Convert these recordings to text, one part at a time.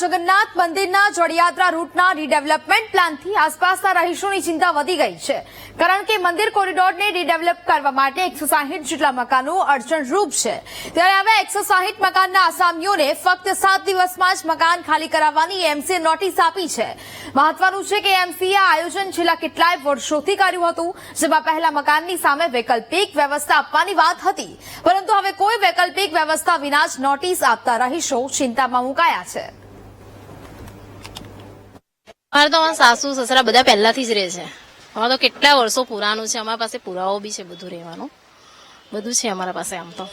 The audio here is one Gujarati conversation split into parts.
જગન્નાથ મંદિરના જળયાત્રા રૂટના રીડેવલપમેન્ટ પ્લાનથી આસપાસના રહીશોની ચિંતા વધી ગઈ છે. કારણ કે મંદિર કોરિડોરને રીડેવલપ કરવા માટે એકસો સાહીઠ જેટલા મકાનો અડચણરૂપ છે. ત્યારે હવે એકસો સાહીઠ મકાનના આસામીઓને ફક્ત સાત દિવસમાં જ મકાન ખાલી કરાવવાની એમસીએ નોટિસ આપી છે. મહત્વનું છે કે એમસીએ આયોજન છેલ્લા કેટલાય વર્ષોથી કર્યું હતું, જેમાં પહેલા મકાનની સામે વૈકલ્પિક વ્યવસ્થા આપવાની વાત હતી. પરંતુ હવે કોઈ વૈકલ્પિક વ્યવસ્થા વિના જ નોટિસ આપતા રહીશો ચિંતામાં મુકાયા છે. મારે તો અમારા સાસુ, સસરા બધા પહેલાથી જ રહે છે. અમારે તો કેટલા વર્ષો પુરાનું છે, અમારા પાસે પુરાવો બી છે બધું રહેવાનું. બધું છે અમારા પાસે આમ તો.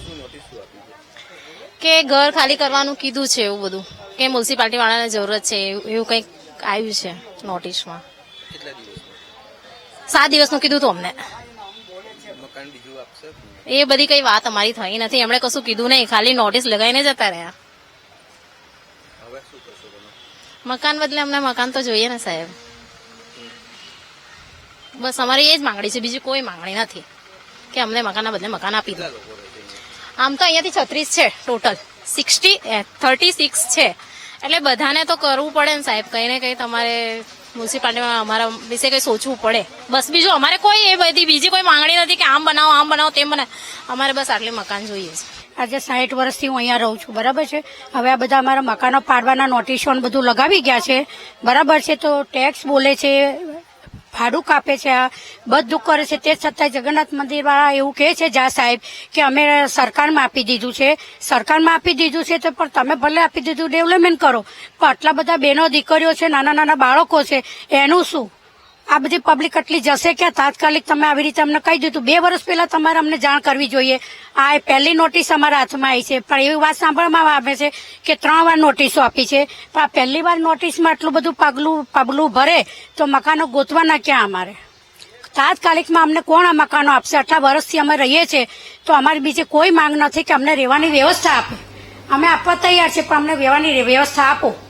કે ઘર ખાલી કરવાનું કીધું છે એવું બધું. કે મ્યુનિસિપાલિટી વાળાને જરૂરત છે, એવું કંઈક આવ્યું છે નોટિસમાં. સાત દિવસનું કીધું હતું અમને. એ બધી કઈ વાત અમારી થઈ નથી. એમણે કશું કીધું નહીં. ખાલી નોટિસ લગાવીને જતા રહ્યા. મકાન બદલે અમને મકાન તો જોઈએ ને સાહેબ. બસ અમારી એ જ માંગણી છે, બીજી કોઈ માંગણી નથી કે અમને મકાનના બદલે મકાન આપી દો? આમ તો અહીંયાથી છત્રીસ છે ટોટલ સિક્સટી થર્ટી સિક્સ છે. એટલે બધાને તો કરવું પડે ને સાહેબ. કંઈ ને કંઈ તમારે મ્યુનિસિપાલિટીમાં અમારા વિશે કંઈ સોચવું પડે. બસ બીજું અમારે કોઈ એ બધી, બીજી કોઈ માંગણી નથી કે આમ બનાવો આમ બનાવો, તેમ બનાવો. અમારે બસ આટલી મકાન જોઈએ છે. આજે સાહીઠ વર્ષથી હું અહીંયા રહું છું. બરાબર છે? હવે આ બધા અમારા મકાનો પાડવાના નોટિસો બધું લગાવી ગયા છે. બરાબર છે? તો ટેક્સ બોલે છે ભાડું કાપે છે, બધું કરે છે. તે છતાંય જગન્નાથ મંદિર વાળા એવું કહે છે, જા સાહેબ, કે અમે સરકારમાં આપી દીધું છે. સરકારમાં આપી દીધું છે તો પણ તમે ભલે આપી દીધું ડેવલપમેન્ટ કરો. પણ આટલા બધા બહેનો દીકરીઓ છે નાના નાના બાળકો છે, એનું શું? આ બધી પબ્લિક એટલી જશે કે તાત્કાલિક તમે આવી રીતે અમને કહી દીધું બે વર્ષ પહેલા તમારે અમને જાણ કરવી જોઈએ. આ પહેલી નોટિસ અમારા હાથમાં આવી છે. પણ એવી વાત સાંભળવામાં આવે છે કે ત્રણ વાર નોટિસો આપી છે. પણ આ પહેલી વાર નોટિસમાં આટલું બધું પગલું પગલું ભરે તો મકાનો ગોતવાના ક્યાં અમારે? તાત્કાલિકમાં અમને કોણ આ મકાનો આપશે? આટલા વર્ષથી અમે રહીએ છીએ તો અમારી બીજી કોઈ માંગ નથી કે અમને રહેવાની વ્યવસ્થા આપે. અમે આપવા તૈયાર છે, પણ અમને રહેવાની વ્યવસ્થા આપો.